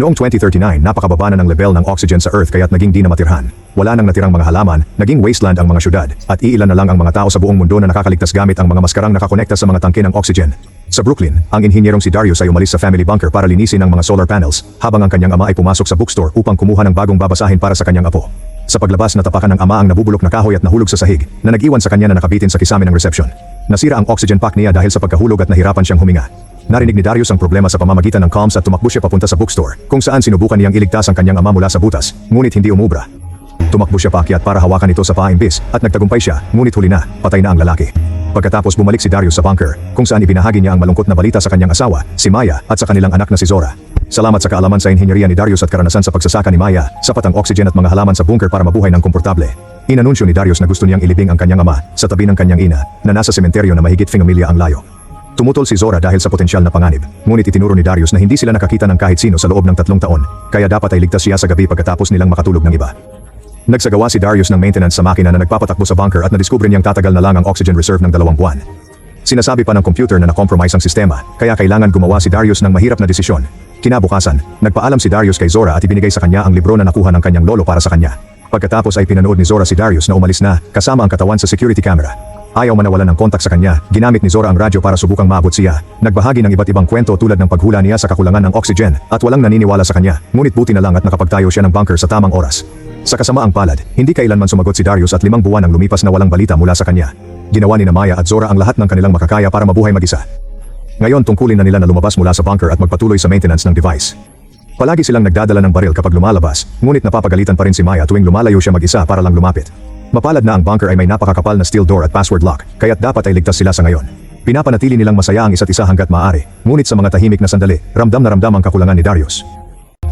Noong 2039, napakababa na ng level ng oxygen sa Earth kaya't naging di na matirhan. Wala nang natirang mga halaman, naging wasteland ang mga syudad, at iilan na lang ang mga tao sa buong mundo na nakakaligtas gamit ang mga maskarang nakakonekta sa mga tangke ng oxygen. Sa Brooklyn, ang inhinyerong si Darius ay umalis sa family bunker para linisin ang mga solar panels, habang ang kanyang ama ay pumasok sa bookstore upang kumuha ng bagong babasahin para sa kanyang apo. Sa paglabas natapakan ng ama ang nabubulok na kahoy at nahulog sa sahig, na nag-iwan sa kanya na nakabitin sa kisame ng reception. Nasira ang oxygen pack niya dahil sa pagkahulog at nahirapan siyang huminga. Narinig ni Darius ang problema sa pamamagitan ng comms at tumakbo siya papunta sa bookstore, kung saan sinubukan niyang iligtas ang kanyang ama mula sa butas, ngunit hindi umubra. Tumakbo siya paakyat para hawakan ito sa paimbis at nagtagumpay siya, ngunit huli na, patay na ang lalaki. Pagkatapos bumalik si Darius sa bunker, kung saan ibinahagi niya ang malungkot na balita sa kanyang asawa, si Maya, at sa kanilang anak na si Zora. Salamat sa kaalaman sa inhenyeriya ni Darius at karanasan sa pagsasaka ni Maya, sapat ang oxygen at mga halaman sa bunker para mabuhay ng komportable. Inanunsyo ni Darius na gusto niyang ilibing ang kanyang ama sa tabi ng kanyang ina, na nasa sementeryo na mahigit milya ang layo. Tumutol si Zora dahil sa potensyal na panganib, ngunit itinuro ni Darius na hindi sila nakakita ng kahit sino sa loob ng tatlong taon, kaya dapat ay ligtas siya sa gabi pagkatapos nilang makatulog ng iba. Nagsagawa si Darius ng maintenance sa makina na nagpapatakbo sa bunker at nadiskubre niyang tatagal na lang ang oxygen reserve ng dalawang buwan. Sinasabi pa ng computer na na-compromise ang sistema, kaya kailangan gumawa si Darius ng mahirap na desisyon. Kinabukasan, nagpaalam si Darius kay Zora at ibinigay sa kanya ang libro na nakuha ng kanyang lolo para sa kanya. Pagkatapos ay pinanood ni Zora si Darius na umalis na, kasama ang katawan sa security camera. Ayaw manawalan ng kontak sa kanya, ginamit ni Zora ang radyo para subukang maabot siya. Nagbahagi ng iba't ibang kwento tulad ng paghula niya sa kakulangan ng oxygen at walang naniniwala sa kanya, ngunit buti na lang at nakapagtayo siya ng bunker sa tamang oras. Sa kasamaang palad, hindi kailanman sumagot si Darius at limang buwan ang lumipas na walang balita mula sa kanya. Ginawa ni Maya at Zora ang lahat ng kanilang makakaya para mabuhay mag-isa. Ngayon tungkulin na nila na lumabas mula sa bunker at magpatuloy sa maintenance ng device. Palagi silang nagdadala ng baril kapag lumalabas, ngunit napapagalitan pa rin si Maya tuwing lumalayo siya mag-isa para lang lumapit. Mapalad na ang bunker ay may napakakapal na steel door at password lock, kaya't dapat ay ligtas sila sa ngayon. Pinapanatili nilang masaya ang isa't isa hanggat maaari, ngunit sa mga tahimik na sandali, ramdam na ramdam ang kakulangan ni Darius.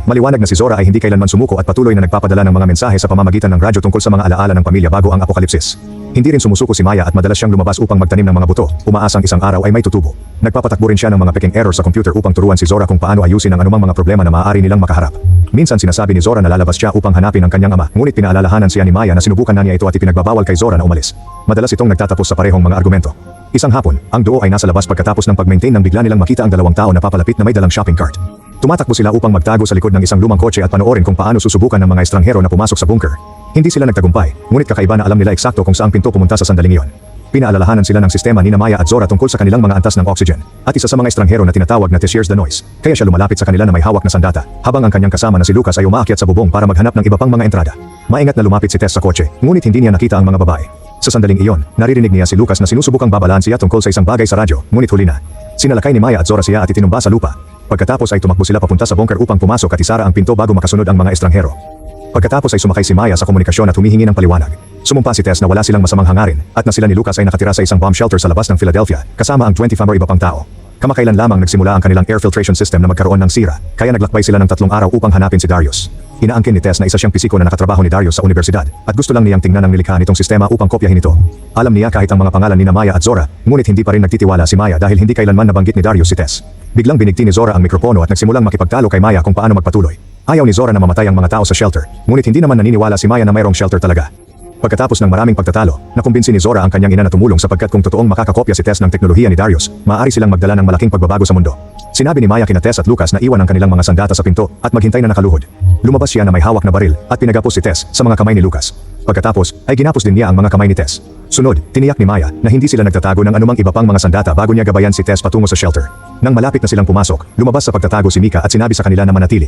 Maliwanag na si Zora ay hindi kailanman sumuko at patuloy na nagpapadala ng mga mensahe sa pamamagitan ng radyo tungkol sa mga alaala ng pamilya bago ang apokalipsis. Hindi rin sumusuko si Maya at madalas siyang lumabas upang magtanim ng mga buto, umaasang isang araw ay may tutubo. Nagpapatakbo rin siya ng mga peking error sa computer upang turuan si Zora kung paano ayusin ang anumang mga problema na maaari nilang makaharap. Minsan sinasabi ni Zora na lalabas siya upang hanapin ang kanyang ama, ngunit pinaalalahanan siya ni Maya na sinubukan na niya ito at ipinagbabawal kay Zora na umalis. Madalas itong nagtatapos sa parehong mga argumento. Isang hapon, ang duo ay nasa labas pagkatapos ng pag-maintain nang bigla nilang makita ang dalawang tao na papalapit na may dalang shopping cart. Tumatakbo sila upang magtago sa likod ng isang lumang kotse at panoorin kung paano susubukan ng mga estranghero na pumasok sa bunker. Hindi sila nagtagumpay, ngunit kakaiba na alam nila eksakto kung saang pinto pumunta sa sandaling iyon. Pinaalalahanan sila ng sistema ni Maya at Zora tungkol sa kanilang mga antas ng oxygen, at isa sa mga estranghero na tinatawag na Tessiers the Noise, kaya siya lumalapit sa kanila na may hawak na sandata, habang ang kanyang kasama na si Lucas ay umaakyat sa bubong para maghanap ng iba pang mga entrada. Maingat na lumapit si Tess sa kotse, ngunit hindi niya nakita ang mga babae. Sa sandaling iyon, naririnig niya si Lucas na sinusubukang babalaan siya tungkol sa isang bagay sa radyo, ngunit huli na. Sinalakay ni Maya at Zora siya at itinumba sa lupa. Pagkatapos ay tumakbo sila papunta sa bunker upang pumasok at isara ang pinto bago makasunod ang mga estranghero. Pagkatapos ay sumakay si Maya sa komunikasyon at humihingi ng paliwanag. Sumumpa si Tess na wala silang masamang hangarin at na sila ni Lucas ay nakatira sa isang bomb shelter sa labas ng Philadelphia kasama ang 25 or iba pang tao. Kamakailan lamang nagsimula ang kanilang air filtration system na magkaroon ng sira, kaya naglakbay sila ng tatlong araw upang hanapin si Darius. Inaangkin ni Tess na isa siyang pisiko na nakatrabaho ni Darius sa universidad at gusto lang niyang tingnan ang nilikha nitong sistema upang kopyahin ito. Alam niya kahit ang mga pangalan ni na Maya at Zora, ngunit hindi pa rin nagtitiwala si Maya dahil hindi kailanman nabanggit ni Darius si Tess. Biglang binigti ni Zora ang mikropono at nagsimulang makipagtalo kay Maya kung paano magpatuloy. Ayaw ni Zora na mamatay ang mga tao sa shelter, ngunit hindi naman naniniwala si Maya na mayroong shelter talaga. Pagkatapos ng maraming pagtatalo, nakumbinsi ni Zora ang kanyang ina na tumulong sapagkat kung totoong makakakopya si Tess ng teknolohiya ni Darius, maaari silang magdala ng malaking pagbabago sa mundo. Sinabi ni Maya kina Tess at Lucas na iwan ang kanilang mga sandata sa pinto at maghintay na nakaluhod. Lumabas siya na may hawak na baril at pinagapos si Tess sa mga kamay ni Lucas. Pagkatapos, ay ginapos din niya ang mga kamay ni Tess. Sunod, tiniyak ni Maya na hindi sila nagtatago ng anumang iba pang mga sandata bago niya gabayan si Tess patungo sa shelter. Nang malapit na silang pumasok, lumabas sa pagtatago si Mika at sinabi sa kanila na manatili.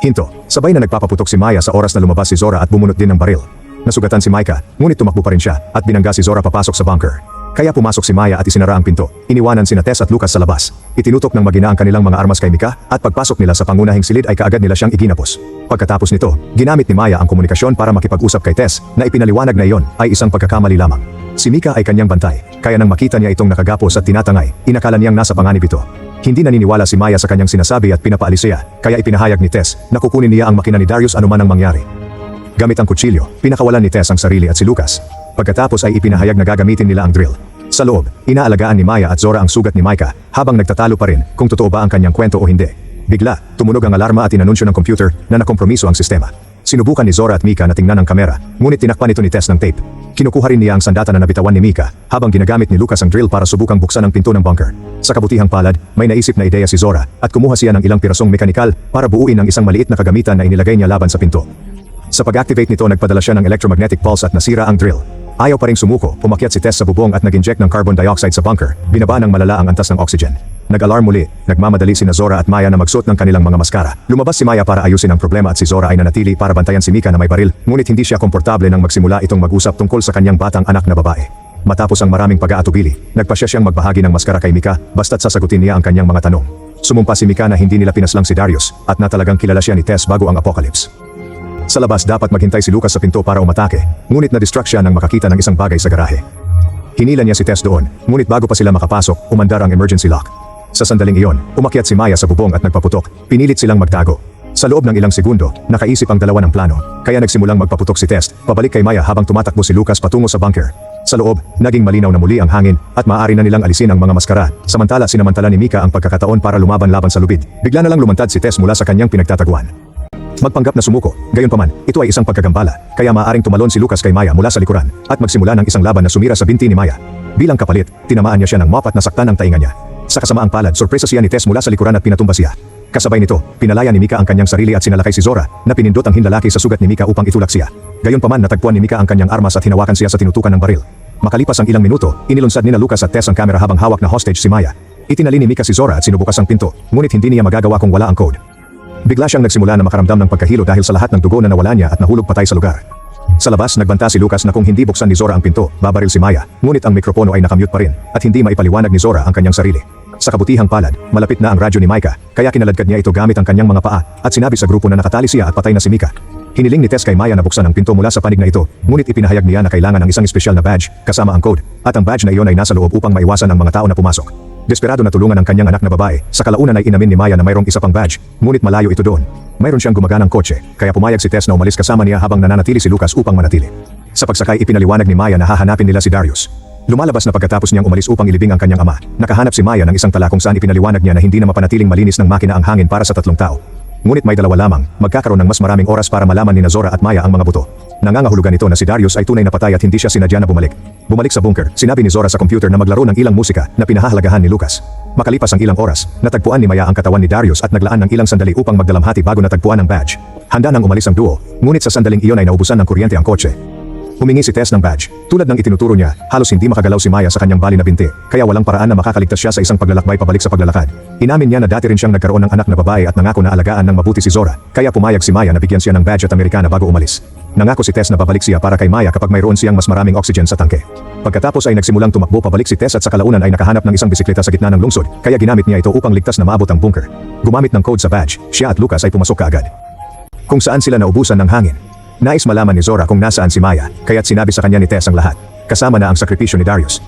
Hinto, sabay na nagpapaputok si Maya sa oras na lumabas si Zora at bumunot din ng baril. Nasugatan si Micah, ngunit tumakbo pa rin siya at binangga si Zora papasok sa bunker. Kaya pumasok si Maya at isinara ang pinto. Iniwanan sina Tess at Lucas sa labas. Itinutok ng magina ang kanilang mga armas kay Mika at pagpasok nila sa pangunahing silid ay kaagad nila siyang iginapos. Pagkatapos nito, ginamit ni Maya ang komunikasyon para makipag-usap kay Tess na ipinaliwanag na iyon ay isang pagkakamali lamang. Si Mika ay kanyang bantay, kaya nang makita niya itong nakagapos at tinatangay, inakala niyang nasa panganib ito. Hindi naniniwala si Maya sa kanyang sinasabi at pinapaalis siya, kaya ipinahayag ni Tess na kukunin niya ang makina ni Darius anuman ang mangyari. Gamit ang kutsilyo, pinakawalan ni Tess ang sarili at si Lucas. Pagkatapos ay ipinahayag na gagamitin nila ang drill. Sa loob, inaalagaan ni Maya at Zora ang sugat ni Micah habang nagtatalo pa rin kung totoo ba ang kanyang kwento o hindi. Bigla, tumunog ang alarma at inanunsyo ng computer na nakompromiso ang sistema. Sinubukan ni Zora at Mika na tingnan ang kamera, ngunit tinakpan ito ni Tess ng tape. Kinukuha rin niya ang sandata na nabitawan ni Mika, habang ginagamit ni Lucas ang drill para subukang buksan ang pinto ng bunker. Sa kabutihang palad, may naisip na ideya si Zora, at kumuha siya ng ilang pirasong mekanikal para buuin ang isang maliit na kagamitan na inilagay niya laban sa pinto. Sa pag-activate nito nagpadala siya ng electromagnetic pulse at nasira ang drill. Ayaw pa ring sumuko, umakyat si Tess sa bubong at nag-inject ng carbon dioxide sa bunker, binaba ng malala ang antas ng oxygen. Nag-alarm muli, nagmamadali si Zora at Maya na magsuot ng kanilang mga maskara. Lumabas si Maya para ayusin ang problema at si Zora ay nanatili para bantayan si Mika na may baril, ngunit hindi siya komportable nang magsimula itong mag-usap tungkol sa kanyang batang anak na babae. Matapos ang maraming pag-aatubili, nagpasya siyang magbahagi ng maskara kay Mika basta't sasagutin niya ang kanyang mga tanong. Sumumpa si Mika na hindi nila pinaslang si Darius at na talagang kilala siya ni Tess bago ang apocalypse. Sa labas dapat maghintay si Lucas sa pinto para umatake, ngunit na-distract siya nang makakita ng isang bagay sa garahe. Hinila niya si Tess doon, ngunit bago pa sila makapasok, umandar ang emergency lock. Sa sandaling iyon, umakyat si Maya sa bubong at nagpaputok, pinilit silang magtago. Sa loob ng ilang segundo, nakaisip ang dalawa ng plano, kaya nagsimulang magpaputok si Tess, pabalik kay Maya habang tumatakbo si Lucas patungo sa bunker. Sa loob, naging malinaw na muli ang hangin at maaari na nilang alisin ang mga maskara, samantala sinamantala ni Mika ang pagkakataon para lumaban-laban sa lubid. Bigla na lang lumantad si Tess mula sa kanyang pinagtataguan. Magpanggap na sumuko, gayunpaman, ito ay isang pagkagambala, kaya maaaring tumalon si Lucas kay Maya mula sa likuran, at magsimula ng isang laban na sumira sa binti ni Maya. Bilang kapalit, tinamaan niya siya ng mop at nasaktan ang tainga niya. Sa kasamaang palad, sorpresa siya ni Tess mula sa likuran at pinatumba siya. Kasabay nito, pinalaya ni Mika ang kanyang sarili at sinalakay si Zora, na pinindot ang hindalaki sa sugat ni Mika upang itulak siya. Gayunpaman natagpuan ni Mika ang kanyang armas at hinawakan siya sa tinutukan ng baril. Makalipas ang ilang minuto, inilunsad ni na Lucas at Tess ang kamera habang hawak na hostage si Maya. Itinali ni Mika si Zora at sinubukas ang pinto, ngunit hindi niya magagawa kung wala ang code. Bigla siyang nagsimula na makaramdam ng pagkahilo dahil sa lahat ng dugo na nawala niya at nahulog patay sa lugar. Sa labas, nagbanta si Lucas na kung hindi buksan ni Zora ang pinto, babaril si Maya, ngunit ang mikropono ay nakamute pa rin, at hindi maipaliwanag ni Zora ang kanyang sarili. Sa kabutihang palad, malapit na ang radyo ni Micah, kaya kinaladkad niya ito gamit ang kanyang mga paa, at sinabi sa grupo na nakatali siya at patay na si Mika. Hiniling ni Tess kay Maya na buksan ang pinto mula sa panig na ito, ngunit ipinahayag niya na kailangan ng isang espesyal na badge, kasama ang code, at ang badge na iyon ay nasa loob upang maiwasan ang mga tao na pumasok. Desperado na tulungan ang kanyang anak na babae, sa kalaunan ay inamin ni Maya na mayroong isa pang badge, ngunit malayo ito doon. Mayroon siyang gumaganang kotse, kaya pumayag si Tess na umalis kasama niya habang nananatili si Lucas upang manatili. Sa pagsakay ipinaliwanag ni Maya na hahanapin nila si Darius. Lumalabas na pagkatapos niyang umalis upang ilibing ang kanyang ama, nakahanap si Maya ng isang tala kung saan ipinaliwanag niya na hindi na mapanatiling malinis ng makina ang hangin para sa tatlong tao. Ngunit may dalawa lamang, magkakaroon ng mas maraming oras para malaman ni Nazora at Maya ang mga buto. Nangangahulugan ito na si Darius ay tunay na patay at hindi siya sinadya na bumalik. Bumalik sa bunker, sinabi ni Zora sa computer na maglaro ng ilang musika na pinahahalagahan ni Lucas. Makalipas ang ilang oras, natagpuan ni Maya ang katawan ni Darius at naglaan ng ilang sandali upang magdalamhati bago natagpuan ang badge. Handa nang umalis ang duo, ngunit sa sandaling iyon ay naubusan ng kuryente ang kotse. Humingi si Tess ng badge. Tulad ng itinuturo niya, halos hindi makagalaw si Maya sa kanyang bali na binti, kaya walang paraan na makakaligtas siya sa isang paglalakbay pabalik sa paglalakad. Inamin niya na dati rin siyang nagkaroon ng anak na babae at nangako na alagaan ng mabuti si Zora, kaya pumayag si Maya na bigyan siya ng badge at Amerikana bago umalis. Nangako si Tess na babalik siya para kay Maya kapag mayroon siyang mas maraming oxygen sa tangke. Pagkatapos ay nagsimulang tumakbo pabalik si Tess at sa kalaunan ay nakahanap ng isang bisikleta sa gitna ng lungsod, kaya ginamit niya ito upang ligtas na maabot ang bunker. Gumamit ng code sa badge, siya at Lucas ay pumasok kaagad. Kung saan sila naubusan ng hangin. Nais malaman ni Zora kung nasaan si Maya, kaya't sinabi sa kanya ni Tess ang lahat, kasama na ang sakripisyo ni Darius.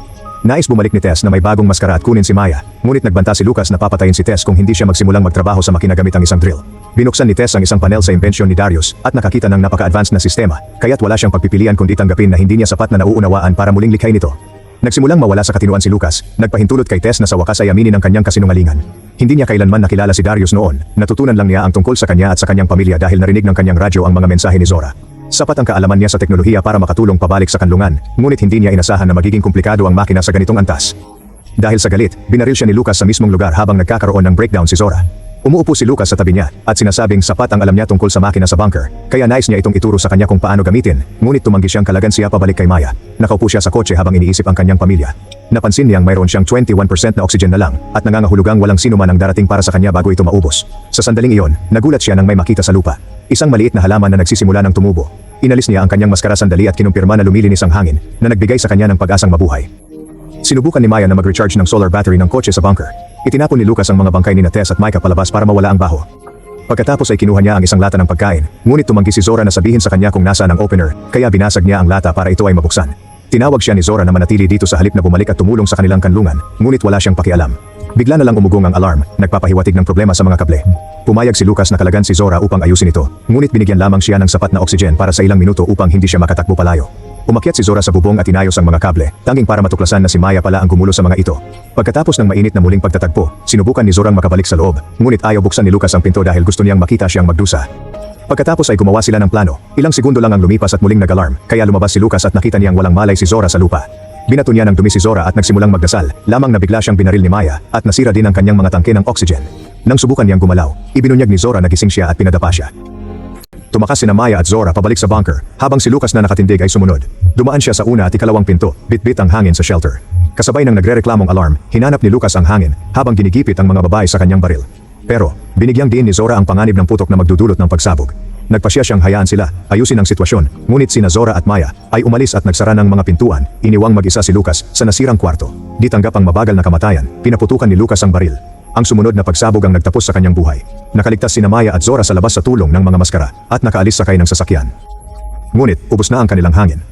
Nais bumalik ni Tess na may bagong maskara at kunin si Maya, ngunit nagbanta si Lucas na papatayin si Tess kung hindi siya magsimulang magtrabaho sa makina gamit ang isang drill. Binuksan ni Tess ang isang panel sa imbensyon ni Darius at nakakita ng napaka-advanced na sistema, kaya't wala siyang pagpipilian kundi tanggapin na hindi niya sapat na nauunawaan para muling likhain ito. Nagsimulang mawala sa katinuan si Lucas, nagpahintulot kay Tess na sa wakas ay aminin ang kanyang kasinungalingan. Hindi niya kailanman nakilala si Darius noon, natutunan lang niya ang tungkol sa kanya at sa kanyang pamilya dahil narinig ng kanyang radyo ang mga mensahe ni Zora. Sapat ang kaalaman niya sa teknolohiya para makatulong pabalik sa kanlungan, ngunit hindi niya inasahan na magiging komplikado ang makina sa ganitong antas. Dahil sa galit, binaril siya ni Lucas sa mismong lugar habang nagkakaroon ng breakdown si Zora. Umuupo si Lucas sa tabi niya at sinasabing sapat ang alam niya tungkol sa makina sa bunker, kaya nais niya itong ituro sa kanya kung paano gamitin, ngunit tumanggi siyang kalagan siya pabalik kay Maya. Nakaupo siya sa kotse habang iniisip ang kanyang pamilya. Napansin niyang mayroon siyang 21% na oxygen na lang at nangangahulugang walang sino man ang darating para sa kanya bago ito maubos. Sa sandaling iyon, nagulat siya nang may makita sa lupa. Isang maliit na halaman na nagsisimula ng tumubo. Inalis niya ang kanyang maskara sandali at kinumpirma na lumilinis ang hangin na nagbigay sa kanya ng pag-asang mabuhay. Sinubukan ni Maya na mag-recharge ng solar battery ng kotse sa bunker. Itinapon ni Lucas ang mga bangkay ni Tess at Micah palabas para mawala ang baho. Pagkatapos ay kinuha niya ang isang lata ng pagkain, ngunit tumanggi si Zora na sabihin sa kanya kung nasaan ang opener, kaya binasag niya ang lata para ito ay mabuksan. Tinawag siya ni Zora na manatili dito sa halip na bumalik at tumulong sa kanilang kanlungan, ngunit wala siyang pakialam. Bigla na lang umugong ang alarm, nagpapahiwatig ng problema sa mga kable. Pumayag si Lucas na kalagan si Zora upang ayusin ito, ngunit binigyan lamang siya ng sapat na oxygen para sa ilang minuto upang hindi siya makatakbo palayo. Umakyat si Zora sa bubong at inayos ang mga kable, tanging para matuklasan na si Maya pala ang gumulo sa mga ito. Pagkatapos ng mainit na muling pagtatagpo, sinubukan ni Zorang makabalik sa loob, ngunit ayaw buksan ni Lucas ang pinto dahil gusto niyang makita siyang magdusa. Pagkatapos ay gumawa sila ng plano, ilang segundo lang ang lumipas at muling nag-alarm, kaya lumabas si Lucas at nakita niyang walang malay si Zora sa lupa. Binato niya ng dumi si Zora at nagsimulang magdasal, lamang nabigla siyang binaril ni Maya at nasira din ang kanyang mga tangke ng oxygen. Nang subukan niyang gumalaw, ibinunyag ni Zora na gising siya at pinadapa siya. Tumakas sina Maya at Zora pabalik sa bunker, habang si Lucas na nakatindig ay sumunod. Dumaan siya sa una at ikalawang pinto, bitbit ang hangin sa shelter. Kasabay ng nagrereklamong alarm, hinanap ni Lucas ang hangin, habang ginigipit ang mga babae sa kanyang baril. Pero, binigyang din ni Zora ang panganib ng putok na magdudulot ng pagsabog. Nagpasya siyang hayaan sila, ayusin ang sitwasyon, ngunit sina Zora at Maya ay umalis at nagsara ng mga pintuan, iniwang mag-isa si Lucas sa nasirang kwarto. Di tanggap ang mabagal na kamatayan, pinaputukan ni Lucas ang baril. Ang sumunod na pagsabog ang nagtapos sa kanyang buhay. Nakaligtas sina Maya at Zora sa labas sa tulong ng mga maskara at nakaalis sakay ng sasakyan. Ngunit, ubos na ang kanilang hangin.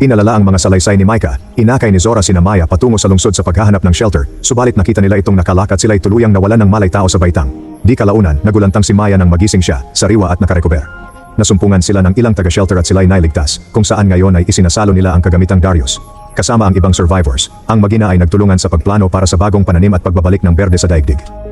Inalala ang mga salaysay ni Micah, inakay ni Zora sina Maya patungo sa lungsod sa paghahanap ng shelter, subalit nakita nila itong nakalak at sila'y tuluyang nawalan ng malay tao sa baitang. Di kalaunan, nagulantang si Maya nang magising siya, sariwa at nakarecover. Nasumpungan sila ng ilang taga-shelter at sila'y nailigtas, kung saan ngayon ay isinasalo nila ang kagamitang Darius. Kasama ang ibang survivors, ang magina ay nagtulungan sa pagplano para sa bagong pananim at pagbabalik ng berde sa daigdig.